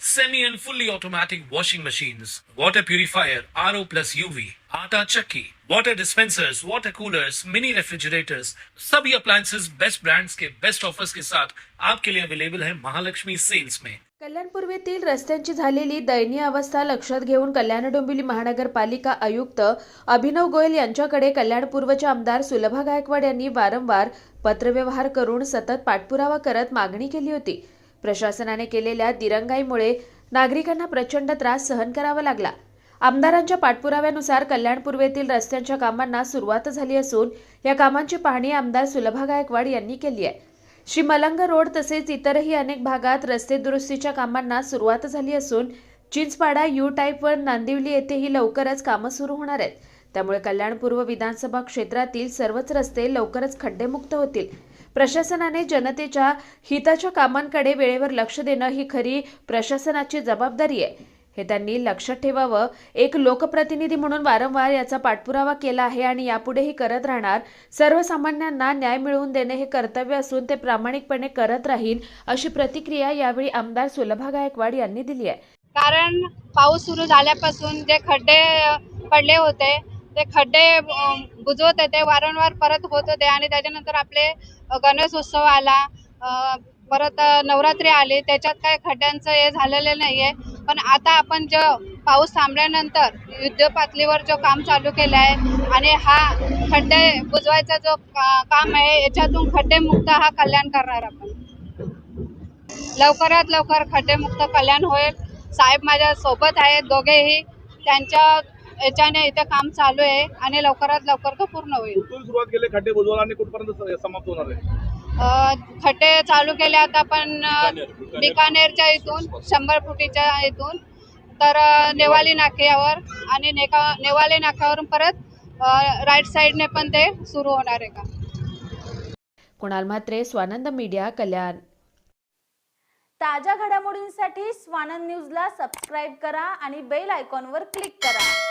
semi and fully automatic washing machines, water purifier, RO plus UV, आटा चक्की, water dispensers, water coolers, mini refrigerators, सभी appliances. Best brands के best offers के साथ आपके लिए अवेलेबल है महालक्ष्मी सेल्स में कल्याणपूर्वेतील रस्त्यांची झालेली दयनीय अवस्था लक्षात घेऊन कल्याण डोंबिवली महानगरपालिका आयुक्त अभिनव गोयल यांच्याकडे कल्याण पूर्वचे आमदार सुलभा गायकवाड यांनी वारंवार पत्रव्यवहार करून सतत पाठपुरावा करत मागणी केली होती. प्रशासनाने केलेल्या दिरंगाईमुळे नागरिकांना प्रचंड त्रास सहन करावा लागला. आमदारांच्या पाठपुराव्यानुसार कल्याण पूर्वेतील रस्त्यांच्या कामांना सुरुवात झाली असून या कामांची पाहणी आमदार सुलभा गायकवाड यांनी केली आहे. श्री मलंग रोड तसेच इतरही अनेक भागात रस्ते दुरुस्तीच्या कामांना सुरुवात झाली असून चिंचपाडा यू टाईप व नांदिवली येथेही लवकरच कामं सुरू होणार आहेत. त्यामुळे कल्याण पूर्व विधानसभा क्षेत्रातील सर्वच रस्ते लवकरच खड्डेमुक्त होतील. प्रशासनाने जनतेच्या हिताच्या कामांकडे वेळेवर लक्ष देणं ही खरी प्रशासनाची जबाबदारी आहे. हे त्यांनी लक्षात ठेवावं. एक लोकप्रतिनिधी म्हणून वारंवार याचा पाठपुरावा केला आहे आणि यापुढेही करत राहणार. सर्वसामान्यांना न्याय मिळवून देणे हे कर्तव्य असून ते प्रामाणिकपणे करत राहील अशी प्रतिक्रिया यावेळी आमदार सुलभा गायकवाड यांनी दिली आहे. कारण पाऊस सुरू झाल्यापासून जे खड्डे पडले होते ते खड्डे बुजवत होते वारंवार परत होत होते आणि त्याच्यानंतर आपले गणेश उत्सव आला. परत नवरात्री आली. त्याच्यात काय खड्ड्यांचं हे झालेलं नाही आहे पण आता आपण जो पाऊस थांबल्यानंतर युद्ध पातळीवर जो काम चालू केलं आहे आणि हा खड्डे बुजवायचा जो का- काम आहे याच्यातून खड्डे मुक्त हा कल्याण करणार आपण. लवकरात लवकर खड्डेमुक्त कल्याण होईल. साहेब माझ्या सोबत आहेत. दोघेही त्यांच्या याच्याने इथे काम चालू आहे आणि लवकरात लवकर तो पूर्ण होईल. कुठून सुरुवात केली खड्डे बुजवायला आणि कुठपर्यंत समाप्त होणार आहे? अ, खड्डे चालू केले आता बिकानेर. बिकानेरच्या इथून शंभर फुटीच्या इथून. तर नेवाली. नाक्यावर आणि नेका नेवाली नाक्यावरून परत राईट साईडने पण ते सुरू होणार आहे का? कुणाल म्हात्रे स्वानंद मीडिया कल्याण. ताज्या घडामोडींसाठी स्वानंद न्यूजला सबस्क्राईब करा आणि बेल आयकॉनवर क्लिक करा.